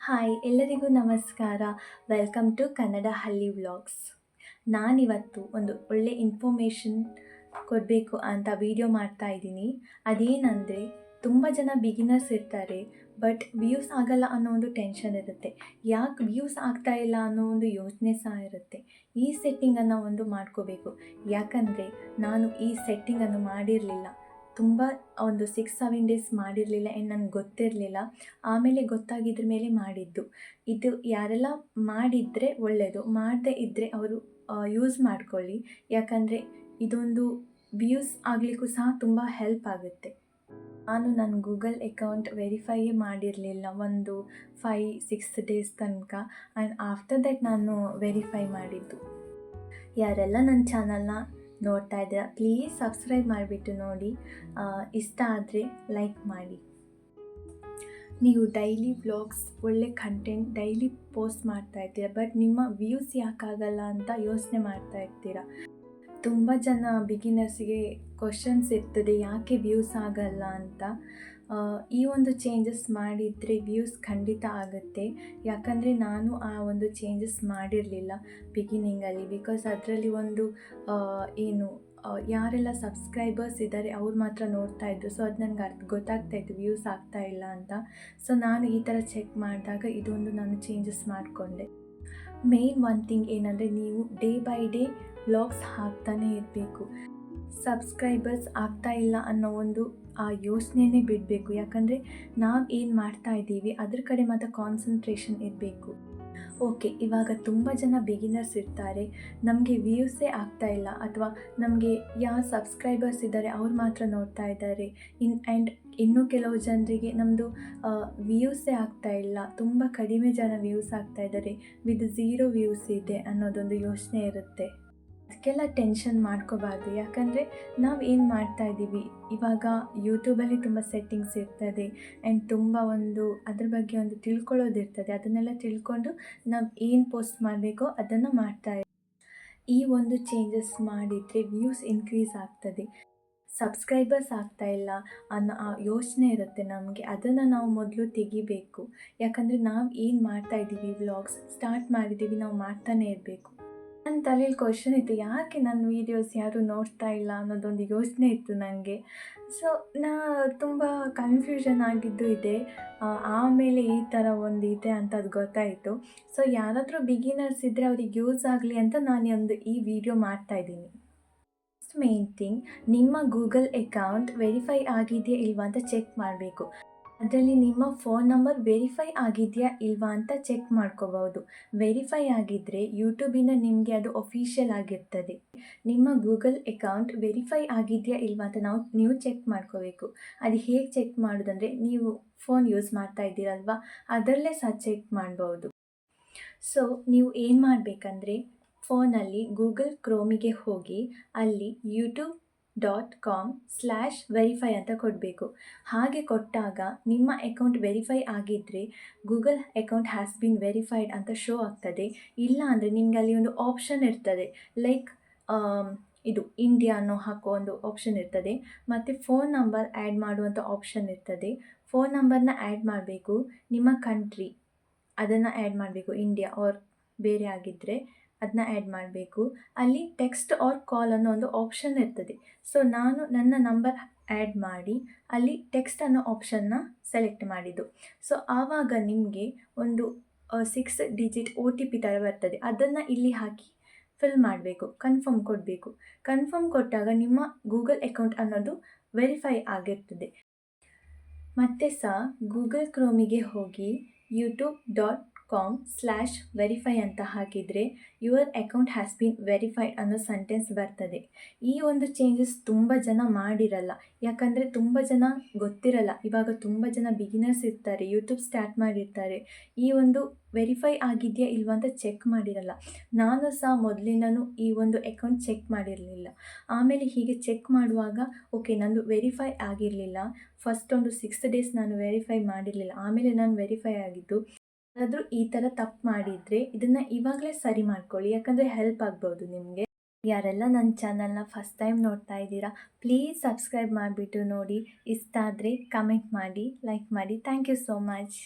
Hi, ಎಲ್ಲರಿಗೂ ನಮಸ್ಕಾರ. Welcome to Kannada ಹಳ್ಳಿ ವ್ಲಾಗ್ಸ್ ನಾನಿವತ್ತು ಒಂದು ಒಳ್ಳೆ ಇನ್ಫಾರ್ಮೇಷನ್ ಕೊಡಬೇಕು ಅಂತ ವಿಡಿಯೋ ಮಾಡ್ತಾ ಇದ್ದೀನಿ. ಅದೇನಂದರೆ, ತುಂಬ ಜನ ಬಿಗಿನರ್ಸ್ ಇರ್ತಾರೆ ಬಟ್ ವ್ಯೂಸ್ ಆಗಲ್ಲ ಅನ್ನೋ ಒಂದು ಟೆನ್ಷನ್ ಇರುತ್ತೆ. ಯಾಕೆ ವ್ಯೂಸ್ ಆಗ್ತಾ ಇಲ್ಲ ಅನ್ನೋ ಒಂದು ಯೋಚನೆ ಸಹ ಇರುತ್ತೆ. ಈ ಸೆಟ್ಟಿಂಗನ್ನು ಒಂದು ಮಾಡ್ಕೋಬೇಕು. ಯಾಕಂದರೆ, ನಾನು ಈ ಸೆಟ್ಟಿಂಗನ್ನು ಮಾಡಿರಲಿಲ್ಲ. ತುಂಬ ಒಂದು ಸಿಕ್ಸ್ ಸೆವೆನ್ ಡೇಸ್ ಮಾಡಿರಲಿಲ್ಲ, ಏನು ನನಗೆ ಗೊತ್ತಿರಲಿಲ್ಲ. ಆಮೇಲೆ ಗೊತ್ತಾಗಿದ್ರ ಮೇಲೆ ಮಾಡಿದ್ದು. ಇದು ಯಾರೆಲ್ಲ ಮಾಡಿದರೆ ಒಳ್ಳೆಯದು ಮಾಡದೇ ಇದ್ದರೆ ಅವರು ಯೂಸ್ ಮಾಡ್ಕೊಳ್ಳಿ. ಯಾಕಂದರೆ ಇದೊಂದು ವ್ಯೂಸ್ ಆಗಲಿಕ್ಕೂ ಸಹ ತುಂಬ ಹೆಲ್ಪ್ ಆಗುತ್ತೆ. ನಾನು ನನ್ನ ಗೂಗಲ್ ಅಕೌಂಟ್ ವೆರಿಫೈಯೇ ಮಾಡಿರಲಿಲ್ಲ, ಒಂದು ಫೈ ಸಿಕ್ಸ್ ಡೇಸ್ ತನಕ. ಆ್ಯಂಡ್ ಆಫ್ಟರ್ ದ್ಯಾಟ್ ನಾನು ವೆರಿಫೈ ಮಾಡಿದ್ದು. ಯಾರೆಲ್ಲ ನನ್ನ ಚಾನಲ್ನ ನೋಡ್ತಾ ಇದ್ದೀರಾ ಪ್ಲೀಸ್ ಸಬ್ಸ್ಕ್ರೈಬ್ ಮಾಡಿಬಿಟ್ಟು ನೋಡಿ. ಇಷ್ಟ ಆದರೆ ಲೈಕ್ ಮಾಡಿ. ನೀವು ಡೈಲಿ ವ್ಲಾಗ್ಸ್ ಒಳ್ಳೆ ಕಂಟೆಂಟ್ ಡೈಲಿ ಪೋಸ್ಟ್ ಮಾಡ್ತಾ ಇರ್ತೀರ ಬಟ್ ನಿಮ್ಮ ವ್ಯೂಸ್ ಯಾಕಾಗಲ್ಲ ಅಂತ ಯೋಚನೆ ಮಾಡ್ತಾ ಇರ್ತೀರ? ತುಂಬ ಜನ ಬಿಗಿನರ್ಸಿಗೆ ಕ್ವಶನ್ಸ್ ಇರ್ತದೆ, ಯಾಕೆ ವ್ಯೂಸ್ ಆಗಲ್ಲ ಅಂತ. ಈ ಒಂದು ಚೇಂಜಸ್ ಮಾಡಿದರೆ ವ್ಯೂಸ್ ಖಂಡಿತ ಆಗುತ್ತೆ. ಯಾಕಂದರೆ ನಾನು ಆ ಒಂದು ಚೇಂಜಸ್ ಮಾಡಿರಲಿಲ್ಲ ಬಿಗಿನಿಂಗಲ್ಲಿ ಬಿಕಾಸ್ ಅದರಲ್ಲಿ ಒಂದು ಏನು ಯಾರೆಲ್ಲ ಸಬ್ಸ್ಕ್ರೈಬರ್ಸ್ ಇದ್ದಾರೆ ಅವ್ರು ಮಾತ್ರ ನೋಡ್ತಾ ಇದ್ರು. ಸೊ ಅದು ನನಗೆ ಅರ್ಥ ಗೊತ್ತಾಗ್ತಾ ಇತ್ತು ವ್ಯೂಸ್ ಆಗ್ತಾ ಇಲ್ಲ ಅಂತ. ಸೊ ನಾನು ಈ ಥರ ಚೆಕ್ ಮಾಡಿದಾಗ ಇದೊಂದು ನಾನು ಚೇಂಜಸ್ ಮಾಡಿಕೊಂಡೆ. ಮೇನ್ ಒನ್ ಥಿಂಗ್ ಏನಂದರೆ ನೀವು ಡೇ ಬೈ ಡೇ ವ್ಲಾಗ್ಸ್ ಹಾಕ್ತಾನೇ ಇರಬೇಕು. ಸಬ್ಸ್ಕ್ರೈಬರ್ಸ್ ಆಗ್ತಾ ಇಲ್ಲ ಅನ್ನೋ ಒಂದು, ಆ ಯೋಚನೆನೇ ಬಿಡಬೇಕು. ಯಾಕಂದರೆ ನಾವು ಏನು ಮಾಡ್ತಾ ಇದ್ದೀವಿ, ಅದ್ರ ಕಡೆ ಮಾತ್ರ ಕಾನ್ಸಂಟ್ರೇಷನ್ ಇರಬೇಕು. ಓಕೆ ಇವಾಗ ತುಂಬ ಜನ ಬಿಗಿನರ್ಸ್ ಇರ್ತಾರೆ. ನಮಗೆ ವ್ಯೂಸೇ ಆಗ್ತಾ ಇಲ್ಲ, ಅಥವಾ ನಮಗೆ ಯಾವ ಸಬ್ಸ್ಕ್ರೈಬರ್ಸ್ ಇದ್ದಾರೆ ಅವ್ರು ಮಾತ್ರ ನೋಡ್ತಾ ಇದ್ದಾರೆ ಇನ್ ಆ್ಯಂಡ್ ಇನ್ನೂ ಕೆಲವು ಜನರಿಗೆ ನಮ್ಮದು ವ್ಯೂಸೇ ಆಗ್ತಾ ಇಲ್ಲ. ತುಂಬ ಕಡಿಮೆ ಜನ ವ್ಯೂಸ್ ಆಗ್ತಾ ಇದ್ದಾರೆ ವಿತ್ ಝೀರೋ ವ್ಯೂಸ್ ಇದೆ ಅನ್ನೋದೊಂದು ಯೋಚನೆ ಇರುತ್ತೆ. ಅದಕ್ಕೆಲ್ಲ ಟೆನ್ಷನ್ ಮಾಡ್ಕೋಬಾರ್ದು. ಯಾಕಂದರೆ ನಾವು ಏನು ಮಾಡ್ತಾ ಇದ್ದೀವಿ? ಇವಾಗ ಯೂಟ್ಯೂಬಲ್ಲಿ ತುಂಬ ಸೆಟ್ಟಿಂಗ್ಸ್ ಇರ್ತದೆ ಆ್ಯಂಡ್ ತುಂಬ ಒಂದು ಅದ್ರ ಬಗ್ಗೆ ಒಂದು ತಿಳ್ಕೊಳ್ಳೋದಿರ್ತದೆ ಅದನ್ನೆಲ್ಲ ತಿಳ್ಕೊಂಡು ನಾವು ಏನು ಪೋಸ್ಟ್ ಮಾಡಬೇಕೋ ಅದನ್ನು ಮಾಡ್ತಾ ಈ ಒಂದು ಚೇಂಜಸ್ ಮಾಡಿದರೆ ವ್ಯೂಸ್ ಇನ್ಕ್ರೀಸ್ ಆಗ್ತದೆ. ಸಬ್ಸ್ಕ್ರೈಬರ್ಸ್ ಆಗ್ತಾ ಇಲ್ಲ ಅನ್ನೋ ಆ ಯೋಚನೆ ಇರುತ್ತೆ ನಮಗೆ. ಅದನ್ನು ನಾವು ಮೊದಲು ತೆಗಿಬೇಕು. ಯಾಕಂದರೆ ನಾವು ಏನು ಮಾಡ್ತಾ ಇದ್ದೀವಿ? ವ್ಲಾಗ್ಸ್ ಸ್ಟಾರ್ಟ್ ಮಾಡಿದ್ದೀವಿ. ನಾವು ಮಾಡ್ತಾನೆ ಇರಬೇಕು. ನನ್ನ ತಲೆಯಲ್ಲಿ ಕ್ವಶನ್ ಇತ್ತು, ಯಾಕೆ ನನ್ನ ವೀಡಿಯೋಸ್ ಯಾರೂ ನೋಡ್ತಾ ಇಲ್ಲ? ಅನ್ನೋದೊಂದು ಯೋಚನೆ ಇತ್ತು ನನಗೆ ಸೊ ನಾ ತುಂಬ ಕನ್ಫ್ಯೂಷನ್ ಆಗಿದ್ದು ಇದೆ. ಆಮೇಲೆ ಈ ಥರ ಒಂದು ಇದೆ ಅಂತ ಅದು ಗೊತ್ತಾಯಿತು. ಸೊ ಯಾರಾದರೂ ಬಿಗಿನರ್ಸ್ ಇದ್ದರೆ ಅವ್ರಿಗೆ ಯೂಸ್ ಆಗಲಿ ಅಂತ ನಾನು ಒಂದು ಈ ವಿಡಿಯೋ ಮಾಡ್ತಾ ಇದ್ದೀನಿ. ಮೇನ್ ಥಿಂಗ್ ನಿಮ್ಮ ಗೂಗಲ್ ಅಕೌಂಟ್ ವೆರಿಫೈ ಆಗಿದೆಯಾ ಇಲ್ವಾ ಅಂತ ಚೆಕ್ ಮಾಡಬೇಕು. ಅದರಲ್ಲಿ ನಿಮ್ಮ ಫೋನ್ ನಂಬರ್ ವೆರಿಫೈ ಆಗಿದೆಯಾ ಇಲ್ವಾ ಅಂತ ಚೆಕ್ ಮಾಡ್ಕೋಬಹುದು. ವೆರಿಫೈ ಆಗಿದ್ದರೆ ಯೂಟ್ಯೂಬಿಂದ ನಿಮಗೆ ಅದು ಒಫಿಷಿಯಲ್ ಆಗಿರ್ತದೆ. ನಿಮ್ಮ ಗೂಗಲ್ ಅಕೌಂಟ್ ವೆರಿಫೈ ಆಗಿದೆಯಾ ಇಲ್ವಾ ಅಂತ ನಾವು, ನೀವು ಚೆಕ್ ಮಾಡ್ಕೋಬೇಕು. ಅದು ಹೇಗೆ ಚೆಕ್ ಮಾಡೋದಂದರೆ ನೀವು ಫೋನ್ ಯೂಸ್ ಮಾಡ್ತಾ ಇದ್ದೀರಲ್ವಾ, ಅದರಲ್ಲೇ ಸಹ ಚೆಕ್ ಮಾಡಬಹುದು. ಸೊ ನೀವು ಏನು ಮಾಡಬೇಕಂದ್ರೆ ಫೋನಲ್ಲಿ ಗೂಗಲ್ ಕ್ರೋಮಿಗೆ ಹೋಗಿ, ಅಲ್ಲಿ YouTube dot com slash verify ಅಂತ ಕೊಡಬೇಕು. ಹಾಗೆ ಕೊಟ್ಟಾಗ ನಿಮ್ಮ ಅಕೌಂಟ್ ವೆರಿಫೈ ಆಗಿದ್ದರೆ Google account has been verified ಅಂತ ಶೋ ಆಗ್ತದೆ. ಇಲ್ಲ ಅಂದರೆ ನಿಮಗೆ ಅಲ್ಲಿ ಒಂದು ಆಪ್ಷನ್ ಇರ್ತದೆ. ಲೈಕ್ ಇದು ಇಂಡಿಯಾ ಅನ್ನೋ ಹಾಕೋ ಒಂದು ಆಪ್ಷನ್ ಇರ್ತದೆ. ಮತ್ತು ಫೋನ್ ನಂಬರ್ ಆ್ಯಡ್ ಮಾಡುವಂಥ ಆಪ್ಷನ್ ಇರ್ತದೆ. ಫೋನ್ ನಂಬರ್ನ ಆ್ಯಡ್ ಮಾಡಬೇಕು. ನಿಮ್ಮ ಕಂಟ್ರಿ ಅದನ್ನು ಆ್ಯಡ್ ಮಾಡಬೇಕು. ಇಂಡಿಯಾ ಆರ್ ಬೇರೆ ಆಗಿದ್ದರೆ ಅದನ್ನ ಆ್ಯಡ್ ಮಾಡಬೇಕು. ಅಲ್ಲಿ ಟೆಕ್ಸ್ಟ್ ಆರ್ ಕಾಲ್ ಅನ್ನೋ ಒಂದು ಆಪ್ಷನ್ ಇರ್ತದೆ. ಸೊ ನಾನು ನನ್ನ ನಂಬರ್ ಆ್ಯಡ್ ಮಾಡಿ, ಅಲ್ಲಿ ಟೆಕ್ಸ್ಟ್ ಅನ್ನೋ ಆಪ್ಷನ್ನ ಸೆಲೆಕ್ಟ್ ಮಾಡಿದ್ದು. ಸೊ ಆವಾಗ ನಿಮಗೆ ಒಂದು six digit O T P ಥರ ಬರ್ತದೆ. ಅದನ್ನು ಇಲ್ಲಿ ಹಾಕಿ ಫಿಲ್ ಮಾಡಬೇಕು ಕನ್ಫರ್ಮ್ ಕೊಡಬೇಕು. ಕನ್ಫರ್ಮ್ ಕೊಟ್ಟಾಗ ನಿಮ್ಮ ಗೂಗಲ್ ಅಕೌಂಟ್ ಅನ್ನೋದು ವೆರಿಫೈ ಆಗಿರ್ತದೆ. ಮತ್ತೆ ಸಹ ಗೂಗಲ್ ಕ್ರೋಮಿಗೆ ಹೋಗಿ YouTube dot com slash verify ಅಂತ ಹಾಕಿದರೆ your account has been verified ಅನ್ನೋ ಸೆಂಟೆನ್ಸ್ ಬರ್ತದೆ. ಈ ಒಂದು ಚೇಂಜಸ್ ತುಂಬ ಜನ ಮಾಡಿರಲ್ಲ. ಯಾಕಂದರೆ ತುಂಬ ಜನ ಗೊತ್ತಿರಲ್ಲ. ಇವಾಗ ತುಂಬ ಜನ ಬಿಗಿನರ್ಸ್ ಇರ್ತಾರೆ ಯೂಟ್ಯೂಬ್ ಸ್ಟಾರ್ಟ್ ಮಾಡಿರ್ತಾರೆ. ಈ ಒಂದು ವೆರಿಫೈ ಆಗಿದೆಯಾ ಇಲ್ವಾ ಅಂತ ಚೆಕ್ ಮಾಡಿರಲ್ಲ. ನಾನು ಸಹ ಮೊದಲಿನೂ ಈ ಒಂದು ಅಕೌಂಟ್ ಚೆಕ್ ಮಾಡಿರಲಿಲ್ಲ. ಆಮೇಲೆ ಹೀಗೆ ಚೆಕ್ ಮಾಡುವಾಗ ಓಕೆ ನಂದು ವೆರಿಫೈ ಆಗಿರಲಿಲ್ಲ. ಫಸ್ಟ್ ಒಂದು ಸಿಕ್ಸ್ ಡೇಸ್ ನಾನು ವೆರಿಫೈ ಮಾಡಿರಲಿಲ್ಲ. ಆಮೇಲೆ ನಾನು ವೆರಿಫೈ ಆಗಿದ್ದು ಯಾರಾದರೂ ಈ ಥರ ತಪ್ಪು ಮಾಡಿದರೆ ಇದನ್ನು ಇವಾಗಲೇ ಸರಿ ಮಾಡ್ಕೊಳ್ಳಿ, ಯಾಕಂದರೆ ಹೆಲ್ಪ್ ಆಗ್ಬೋದು ನಿಮಗೆ. ಯಾರೆಲ್ಲ ನನ್ನ ಚಾನಲ್ನ ಫಸ್ಟ್ ಟೈಮ್ ನೋಡ್ತಾ ಇದ್ದೀರಾ ಪ್ಲೀಸ್ ಸಬ್ಸ್ಕ್ರೈಬ್ ಮಾಡಿಬಿಟ್ಟು ನೋಡಿ. ಇಷ್ಟ ಆದರೆ ಕಮೆಂಟ್ ಮಾಡಿ ಲೈಕ್ ಮಾಡಿ. Thank you so much